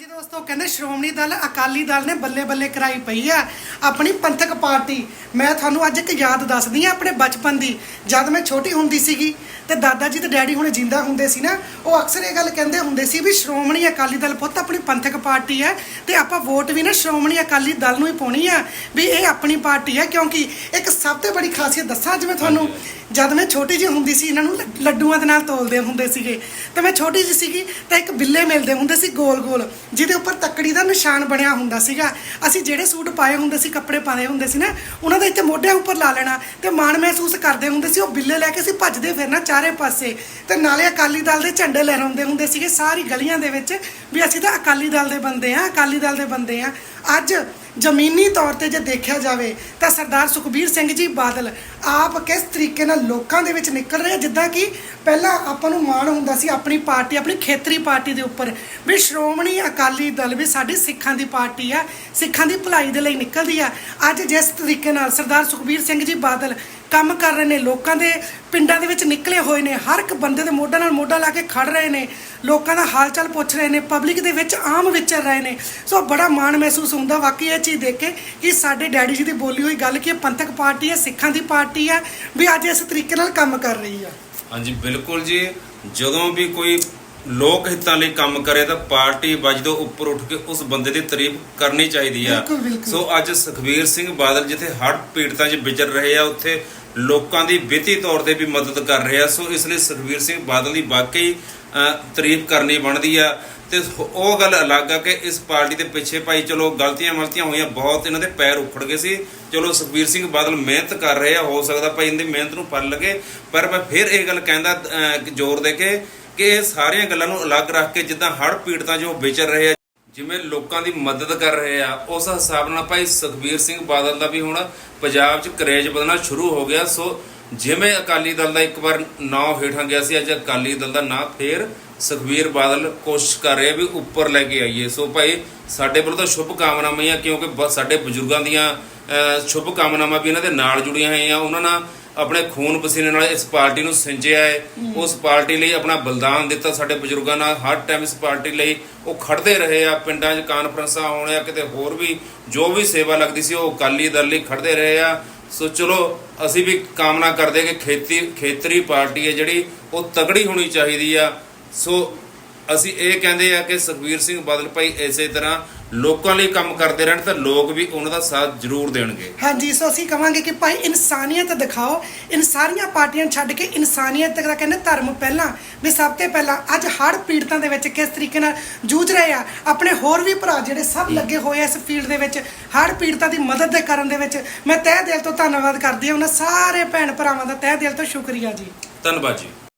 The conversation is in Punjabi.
ਜੀ ਦੋਸਤੋ ਕਹਿੰਦੇ ਸ਼੍ਰੋਮਣੀ ਦਲ ਅਕਾਲੀ ਦਲ ਨੇ ਬੱਲੇ ਬੱਲੇ ਕਰਾਈ ਪਈ ਆ। ਆਪਣੀ ਪੰਥਕ ਪਾਰਟੀ ਮੈਂ ਤੁਹਾਨੂੰ ਅੱਜ ਇੱਕ ਯਾਦ ਦੱਸਦੀ ਆ ਆਪਣੇ ਬਚਪਨ ਦੀ। ਜਦ ਮੈਂ ਛੋਟੀ ਹੁੰਦੀ ਸੀਗੀ ਤੇ ਦਾਦਾ ਜੀ ਤੇ ਡੈਡੀ ਹੁਣੇ ਜਿੰਦਾ ਹੁੰਦੇ ਸੀ ਨਾ ਉਹ ਅਕਸਰ ਇਹ ਗੱਲ ਕਹਿੰਦੇ ਹੁੰਦੇ ਸੀ ਵੀ ਸ਼੍ਰੋਮਣੀ ਅਕਾਲੀ ਦਲ ਪੁੱਤ ਆਪਣੀ ਪੰਥਕ ਪਾਰਟੀ ਹੈ ਤੇ ਆਪਾਂ ਵੋਟ ਵੀ ਨਾ ਸ਼੍ਰੋਮਣੀ ਅਕਾਲੀ ਦਲ ਨੂੰ ਹੀ ਪਾਉਣੀ ਆ ਵੀ ਇਹ ਆਪਣੀ ਪਾਰਟੀ ਹੈ। ਕਿਉਂਕਿ ਇੱਕ ਸਭ ਤੋਂ ਬੜੀ ਖਾਸੀਅਤ ਦੱਸਾਂ ਮੈਂ ਤੁਹਾਨੂੰ ਜਦ ਮੈਂ ਛੋਟੀ ਜਿਹੀ ਹੁੰਦੀ ਸੀ ਇਹਨਾਂ ਨੂੰ ਲੱਡੂਆਂ ਦੇ ਨਾਲ ਤੋਲਦੇ ਹੁੰਦੇ ਸੀਗੇ। ਤੇ ਮੈਂ ਛੋਟੀ ਜਿਹੀ ਸੀਗੀ ਤਾਂ ਇੱਕ ਬਿੱਲੇ ਮਿਲਦੇ ਹੁੰਦੇ ਸੀ ਗੋਲ ਗੋਲ ਜਿਹਦੇ ਉੱਪਰ ਤੱਕੜੀ ਦਾ ਨਿਸ਼ਾਨ ਬਣਿਆ ਹੁੰਦਾ ਸੀਗਾ। ਅਸੀਂ ਜਿਹੜੇ ਸੂਟ ਪਾਏ ਹੁੰਦੇ ਸੀ, ਕੱਪੜੇ ਪਾਏ ਹੁੰਦੇ ਸੀ ਨਾ, ਉਹਨਾਂ ਦਾ ਇੱਥੇ ਮੋਢਿਆਂ ਉੱਪਰ ਲਾ ਲੈਣਾ ਤੇ ਮਾਣ ਮਹਿਸੂਸ ਕਰਦੇ ਹੁੰਦੇ ਸੀ। ਉਹ ਬਿੱਲੇ ਲੈ ਕੇ ਅਸੀਂ ਭੱਜਦੇ ਫਿਰਨਾ ਚਾਰੇ ਪਾਸੇ ਤੇ ਨਾਲੇ ਅਕਾਲੀ ਦਲ ਦੇ ਝੰਡੇ ਲਹਿਰਾਉਂਦੇ ਹੁੰਦੇ ਸੀਗੇ ਸਾਰੀ ਗਲੀਆਂ ਦੇ ਵਿੱਚ ਵੀ ਅਸੀਂ ਤਾਂ ਅਕਾਲੀ ਦਲ ਦੇ ਬੰਦੇ ਆ ਅਕਾਲੀ ਦਲ ਦੇ ਬੰਦੇ ਆ ਅੱਜ ਜ਼ਮੀਨੀ ਤੌਰ ਤੇ ਜੇ ਦੇਖਿਆ ਜਾਵੇ ਤਾਂ ਸਰਦਾਰ ਸੁਖਬੀਰ ਸਿੰਘ ਜੀ ਬਾਦਲ ਆਪ ਕਿਸ ਤਰੀਕੇ ਨਾਲ ਲੋਕਾਂ ਦੇ ਵਿੱਚ ਨਿਕਲ ਰਹੇ ਜਿੱਦਾਂ ਕਿ ਪਹਿਲਾਂ ਆਪਾਂ ਨੂੰ ਮਾਣ ਹੁੰਦਾ ਸੀ ਆਪਣੀ ਪਾਰਟੀ, ਆਪਣੀ ਖੇਤਰੀ ਪਾਰਟੀ ਦੇ ਉੱਪਰ ਵੀ ਸ਼੍ਰੋਮਣੀ ਅਕਾਲੀ ਦਲ ਵੀ ਸਾਡੀ ਸਿੱਖਾਂ ਦੀ ਪਾਰਟੀ ਆ, ਸਿੱਖਾਂ ਦੀ ਭਲਾਈ ਦੇ ਲਈ ਨਿਕਲਦੀ ਆ। ਅੱਜ ਜਿਸ ਤਰੀਕੇ ਨਾਲ ਸਰਦਾਰ ਸੁਖਬੀਰ ਸਿੰਘ ਜੀ ਬਾਦਲ ਕੰਮ ਕਰ ਰਹੇ ਨੇ, ਲੋਕਾਂ ਦੇ ਪਿੰਡਾਂ ਦੇ ਵਿੱਚ ਨਿਕਲੇ ਹੋਏ ਨੇ, ਹਰ ਇੱਕ ਬੰਦੇ ਦੇ ਮੋਢਾ ਨਾਲ ਮੋਢਾ ਲਾ ਕੇ ਖੜ ਰਹੇ ਨੇ, ਲੋਕਾਂ ਦਾ ਹਾਲ ਚਾਲ ਪੁੱਛ ਰਹੇ ਨੇ, ਪਬਲਿਕ ਦੇ ਵਿੱਚ ਆਮ ਵਿਚਰ ਰਹੇ ਨੇ। ਸੋ ਬੜਾ ਮਾਣ ਮਹਿਸੂਸ ਹੁੰਦਾ ਵਾਕਈ ਇਹ ਚੀਜ਼ ਦੇਖ ਕੇ ਕਿ ਸਾਡੇ ਡੈਡੀ ਜੀ ਦੀ ਬੋਲੀ ਹੋਈ ਗੱਲ ਕਿ ਇਹ ਪੰਥਕ ਪਾਰਟੀ ਹੈ ਸਿੱਖਾਂ ਦੀ ਪਾਰਟੀ ਹੈ ਵੀ ਅੱਜ ਇਸ ਤਰੀਕੇ ਨਾਲ ਕੰਮ ਕਰ ਰਹੀ ਆ ਹਾਂਜੀ ਬਿਲਕੁਲ ਜੀ। ਜਦੋਂ ਵੀ ਕੋਈ ਲੋਕ ਹਿੱਤਾਂ ਲਈ ਕੰਮ ਕਰੇ ਤਾਂ ਪਾਰਟੀ ਵਜਦੋਂ ਉੱਪਰ ਉੱਠ ਕੇ ਉਸ ਬੰਦੇ ਦੀ ਤਾਰੀਫ ਕਰਨੀ ਚਾਹੀਦੀ ਆ। ਸੋ ਅੱਜ ਸੁਖਬੀਰ ਸਿੰਘ ਬਾਦਲ ਜਿੱਥੇ ਹੜ੍ਹ ਪੀੜਤਾਂ 'ਚ ਵਿਚਰ ਰਹੇ ਆ ਉੱਥੇ ਲੋਕਾਂ ਦੀ ਵਿੱਤੀ ਤੌਰ ਤੇ ਵੀ ਮਦਦ ਕਰ ਰਹੇ। ਆ ਸੋ ਇਸ ਲਈ ਸੁਖਬੀਰ ਸਿੰਘ ਬਾਦਲ ਦੀ ਵਾਕਈ ਤਾਰੀਫ ਕਰਨੀ ਬਣਦੀ ਆ। ਤੇ ਉਹ ਗੱਲ ਅਲੱਗ ਆ ਕਿ ਇਸ ਪਾਰਟੀ ਦੇ ਪਿੱਛੇ ਭਾਈ ਚਲੋ ਗਲਤੀਆਂ ਮਲਤੀਆਂ ਹੋਈਆਂ, ਬਹੁਤ ਇਹਨਾਂ ਦੇ ਪੈਰ ਉਖੜ ਗਏ ਸੀ। ਚਲੋ ਸੁਖਬੀਰ ਸਿੰਘ ਬਾਦਲ ਮਿਹਨਤ ਕਰ ਰਹੇ ਆ, ਹੋ ਸਕਦਾ ਭਾਈ ਇਹਦੀ ਮਿਹਨਤ ਨੂੰ ਫਲ ਲੱਗੇ। ਪਰ ਮੈਂ ਫਿਰ ਇਹ ਗੱਲ ਕਹਿੰਦਾ ਜ਼ੋਰ ਦੇ ਕੇ ਕਿ ਇਹ ਸਾਰੀਆਂ ਗੱਲਾਂ ਨੂੰ ਅਲੱਗ ਰੱਖ ਕੇ ਜਿੱਦਾਂ ਹੜ੍ਹ ਪੀੜਤਾਂ ਜੋ ਵਿਚਰ ਰਹੇ ਆ ਜਿਵੇਂ ਲੋਕਾਂ ਦੀ ਮਦਦ ਕਰ ਰਹੇ ਆ, ਉਸ ਹਿਸਾਬ ਨਾਲ ਭਾਈ ਸੁਖਬੀਰ ਸਿੰਘ ਬਾਦਲ ਦਾ ਵੀ ਹੁਣ ਪੰਜਾਬ 'ਚ ਕਰੇਜ ਵਧਣਾ ਸ਼ੁਰੂ ਹੋ ਗਿਆ। ਸੋ ਜਿਵੇਂ ਅਕਾਲੀ ਦਲ ਦਾ ਇੱਕ ਵਾਰ ਨਾਂ ਹੇਠਾਂ ਗਿਆ ਸੀ, ਅੱਜ ਅਕਾਲੀ ਦਲ ਦਾ ਨਾਂ ਫੇਰ ਸੁਖਬੀਰ ਬਾਦਲ ਕੋਸ਼ਿਸ਼ ਕਰ ਰਹੇ ਆ ਵੀ ਉੱਪਰ ਲੈ ਕੇ ਆਈਏ। ਸੋ ਭਾਈ ਸਾਡੇ ਵੱਲੋਂ ਤਾਂ ਸ਼ੁਭ ਕਾਮਨਾਵਾਂ ਹੀ ਆ, ਕਿਉਂਕਿ ਬ- ਸਾਡੇ ਬਜ਼ੁਰਗਾਂ ਦੀਆਂ ਸ਼ੁਭ ਕਾਮਨਾਵਾਂ ਵੀ ਇਹਨਾਂ ਦੇ ਨਾਲ ਜੁੜੀਆਂ ਹੋਈਆਂ। ਉਹਨਾਂ ਨਾਲ ਆਪਣੇ ਖੂਨ ਪਸੀਨੇ ਨਾਲ ਇਸ ਪਾਰਟੀ ਨੂੰ ਸਿੰਜਿਆ ਹੈ। ਉਸ ਪਾਰਟੀ ਲਈ ਆਪਣਾ ਬਲਿਦਾਨ ਦਿੱਤਾ ਸਾਡੇ ਬਜ਼ੁਰਗਾਂ ਨਾਲ। ਹਰ ਟਾਈਮ ਇਸ ਪਾਰਟੀ ਲਈ ਉਹ ਖੜਦੇ ਰਹੇ ਆ। ਪਿੰਡਾਂ 'ਚ ਕਾਨਫਰੰਸਾਂ ਹੋਣ ਹੋਣਿਆ ਕਿਤੇ ਹੋਰ ਵੀ ਜੋ ਵੀ ਸੇਵਾ ਲੱਗਦੀ ਸੀ, ਉਹ ਅਕਾਲੀ ਦਲ ਲਈ ਖੜਦੇ ਰਹੇ ਆ। ਸੋ ਚਲੋ, ਅਸੀਂ ਵੀ ਕਾਮਨਾ ਕਰਦੇ ਕਿ ਖੇਤੀ, ਖੇਤਰੀ ਪਾਰਟੀ ਹੈ ਜਿਹੜੀ, ਉਹ ਤਗੜੀ ਹੋਣੀ ਚਾਹੀਦੀ ਆ। ਸੋ ਅਸੀਂ ਇਹ ਕਹਿੰਦੇ ਆ ਕਿ ਸੁਖਬੀਰ ਸਿੰਘ ਬਾਦਲ ਭਾਈ ਇਸੇ ਤਰ੍ਹਾਂ ਲੋਕਾਂ ਲਈ ਕੰਮ ਕਰਦੇ ਰਹਿਣ ਤਾਂ ਲੋਕ ਵੀ ਉਹਨਾਂ ਦਾ ਸਾਥ ਜ਼ਰੂਰ ਦੇਣਗੇ। ਹਾਂਜੀ ਸੋ ਅਸੀਂ ਕਵਾਂਗੇ ਕਿ ਭਾਈ ਇਨਸਾਨੀਅਤ ਦਿਖਾਓ। ਇਨ ਸਾਰੀਆਂ ਪਾਰਟੀਆਂ ਨੂੰ ਛੱਡ ਕੇ ਇਨਸਾਨੀਅਤ ਦਾ ਕਹਿੰਦੇ ਧਰਮ ਪਹਿਲਾਂ। ਵੀ ਸਭ ਤੋਂ ਪਹਿਲਾਂ ਅੱਜ ਹੜ੍ਹ ਪੀੜਤਾਂ ਦੇ ਵਿੱਚ ਕਿਸ ਤਰੀਕੇ ਨਾਲ ਜੂਝ ਰਹੇ ਆ ਆਪਣੇ ਹੋਰ ਵੀ ਭਰਾ ਜਿਹੜੇ ਸਭ ਲੱਗੇ ਹੋਏ ਆ ਇਸ ਫੀਲਡ ਦੇ ਵਿੱਚ ਹੜ੍ਹ ਪੀੜਤਾਂ ਦੀ ਮਦਦ ਦੇ ਕਰਨ ਦੇ ਵਿੱਚ ਮੈਂ ਤਹਿ ਦਿਲ ਤੋਂ ਧੰਨਵਾਦ ਕਰਦੀ ਹਾਂ ਉਹਨਾਂ ਸਾਰੇ ਭੈਣ ਭਰਾਵਾਂ ਦਾ ਤਹਿ ਦਿਲ ਤੋਂ ਸ਼ੁਕਰੀਆ ਜੀ। ਧੰਨਵਾਦ ਜੀ।